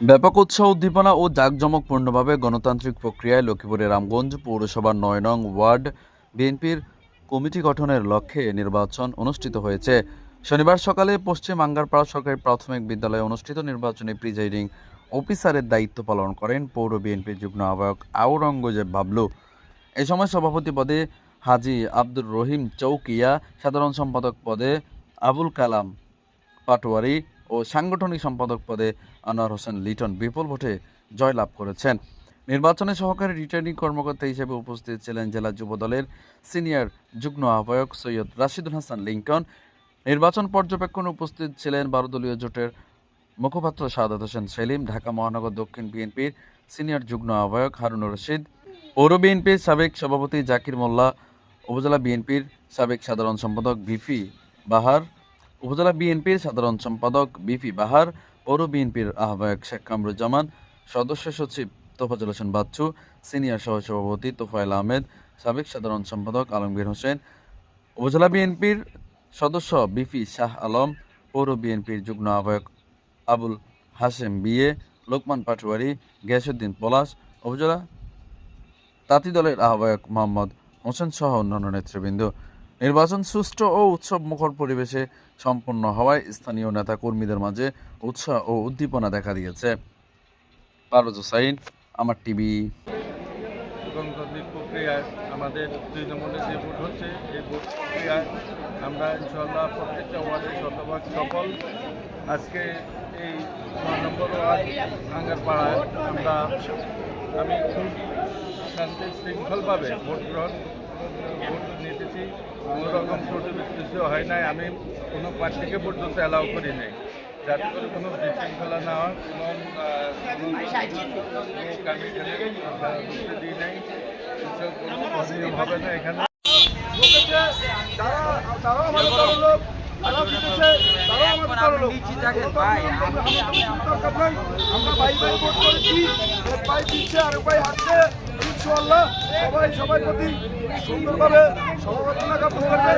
ব্যাপক উৎসাহ উদ্দীপনা ও জাঁকজমকপূর্ণভাবে গণতান্ত্রিক প্রক্রিয়ায় লক্ষ্মীপুরের রামগঞ্জ পৌরসভার নয় নং ওয়ার্ড বিএনপির কমিটি গঠনের লক্ষ্যে নির্বাচন অনুষ্ঠিত হয়েছে। শনিবার সকালে পশ্চিম আঙ্গারপাড়া সরকারি প্রাথমিক বিদ্যালয়ে অনুষ্ঠিত নির্বাচনে প্রিজাইডিং অফিসারের দায়িত্ব পালন করেন পৌর বিএনপির যুগ্ম আহ্বায়ক আওরঙ্গজেব বাবলু। এ সময় সভাপতি পদে হাজি আব্দুর রহিম চৌকিয়া, সাধারণ সম্পাদক পদে আবুল কালাম পাটোয়ারি ও সাংগঠনিক সম্পাদক পদে আনোয়ার হোসেন লিটন বিপুল ভোটে জয়লাভ করেছেন। নির্বাচনে সহকারী রিটার্নিং কর্মকর্তা হিসেবে উপস্থিত ছিলেন জেলা যুবদলের সিনিয়র যুগ্ম আহ্বায়ক সৈয়দ রাশিদুল হাসান লিঙ্কন নির্বাচন পর্যবেক্ষণে উপস্থিত ছিলেন বারো দলীয় জোটের মুখপাত্র সাদাত হোসেন সেলিম, ঢাকা মহানগর দক্ষিণ বিএনপির সিনিয়র যুগ্ম আহ্বায়ক হারুনুর রশিদ, পৌর বিএনপির সাবেক সভাপতি জাকির মোল্লা, উপজেলা বিএনপির সাবেক সাধারণ সম্পাদক ভিপি বাহার উপজেলা বিএনপির সাধারণ সম্পাদক বিপি বাহার, পৌর বিএনপির আহ্বায়ক শেখ কামরুজ্জামান, সদস্য সচিব তোফাজুল হোসেন বাচ্চু, সিনিয়র সহসভাপতি তোফায়েল আহমেদ, সাবেক সাধারণ সম্পাদক আলমগীর হোসেন, উপজেলা বিএনপির সদস্য বিপি শাহ আলম, পৌর বিএনপির যুগ্ম আহ্বায়ক আবুল হাশেম বিয়ে লোকমান পাটোয়ারি গিয়াসুদ্দিন পলাশ, উপজেলা তাঁতি দলের আহ্বায়ক মোহাম্মদ হোসেন সহ অন্যান্য নেতৃবৃন্দ। নির্বাচন সুষ্ঠু ও উৎসব মুখর পরিবেশে সম্পন্ন হওয়ায় স্থানীয় নেতা কর্মীদের মাঝে উৎসাহ ও উদ্দীপনা দেখা দিয়েছে। পারভেজ হোসাইন, আমার টিভি। গণতান্ত্রিক প্রক্রিয়ায় আমাদের যে ভোট হচ্ছে, এই ভোট প্রক্রিয়ায় আমরা ইনশাল্লাহ প্রত্যেকটা শতভাগ সফল। আজকে এই নম্বর আমরা আমি খুব শান্তি শৃঙ্খলভাবে ভোট গ্রহণ নিতেছি কোনো রকম ছোটো কিছু হয় নাই। আমি কোনো প্রার্থীকে পর্যন্ত অ্যালাউ করি নাই। যাতে করে কোনো বিশৃঙ্খলা না হয় কোনো কোনো লোক আমি এখানে আমরা দিই নাই এসব কোনো অনিয়ম হবে না এখানে সবাই সবাই প্রতি সুন্দরভাবে সমালোচনা জ্ঞাপন করবে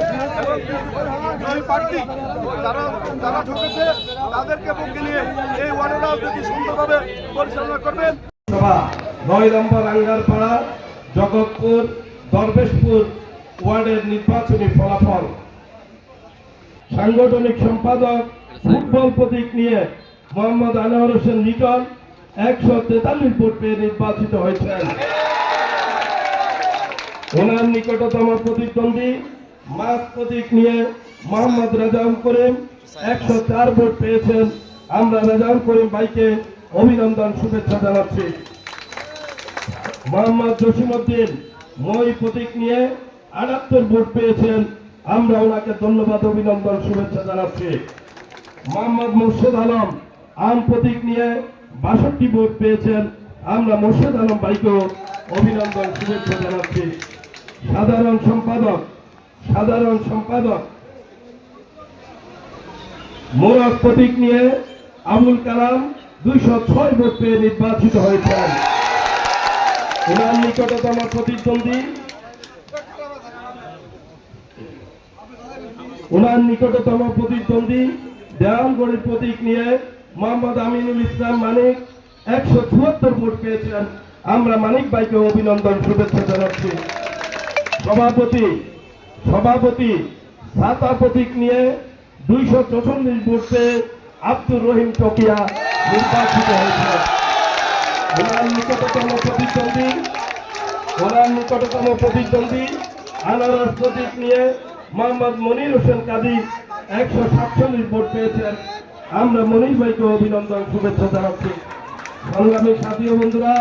এবং প্রার্থী যারা যারা ঠকেছে তাদেরকে পক্ষে নিয়ে এই সুন্দরভাবে পরিচালনা করবেন। নয় নম্বর আঙ্গারপাড়া, জগৎপুর, দরবেশপুর ওয়ার্ডের নির্বাচনী ফলাফল। সাংগঠনিক সম্পাদক, ফুটবল প্রতীক নিয়ে মোহাম্মদ আনোয়ার হোসেন লিটন একশো তেতাল্লিশ ভোট পেয়ে নির্বাচিত হয়েছেন। ওনার নিকটতম প্রতিদ্বন্দ্বী মাস প্রতীক নিয়ে মোহাম্মদ রেজাউল করিম একশো চার ভোট পেয়েছেন। আমরা রেজাউল করিম ভাইকে অভিনন্দন, শুভেচ্ছা জানাচ্ছি। মোহাম্মদ জসিমউদ্দিন মই প্রতীক নিয়ে আটাত্তর ভোট পেয়েছেন। আমরা ওনাকে ধন্যবাদ, অভিনন্দন, শুভেচ্ছা জানাচ্ছি। মোহাম্মদ মুর্শেদ আলম, আম প্রতীক নিয়ে বাষট্টি ভোট পেয়েছেন। আমরা মুর্শেদ আলম ভাইকেও অভিনন্দন, শুভেচ্ছা জানাচ্ছি। সাধারণ সম্পাদক সাধারণ সম্পাদক। মোরক প্রতীক নিয়ে আবুল কালাম দুইশো ছয় ভোট পেয়ে নির্বাচিত হয়েছেন। ওনার নিকটতম প্রতিদ্বন্দ্বী ওনার নিকটতম প্রতিদ্বন্দ্বী দেওয়ানগড়ের প্রতীক নিয়ে মোহাম্মদ আমিনুল ইসলাম মানিক একশো চুয়াত্তর ভোট পেয়েছেন। আমরা মানিক ভাইকে অভিনন্দন, শুভেচ্ছা জানাচ্ছি। সভাপতি সভাপতি সাতা প্রতীক নিয়ে দুইশো চৌচল্লিশ ভোট আব্দুর রহিম টকিয়া নির্বাচিত হয়েছে ওনার নিকটতম প্রতিদ্বন্দ্বী ওনার নিকটতম প্রতিদ্বন্দ্বী, আনারস প্রতীক নিয়ে মোহাম্মদ মনির হোসেন কাদি একশো সাতচল্লিশ ভোট পেয়েছেন। আমরা মনির ভাইকে অভিনন্দন, শুভেচ্ছা জানাচ্ছি। সংগ্রামী সাথী বন্ধুরা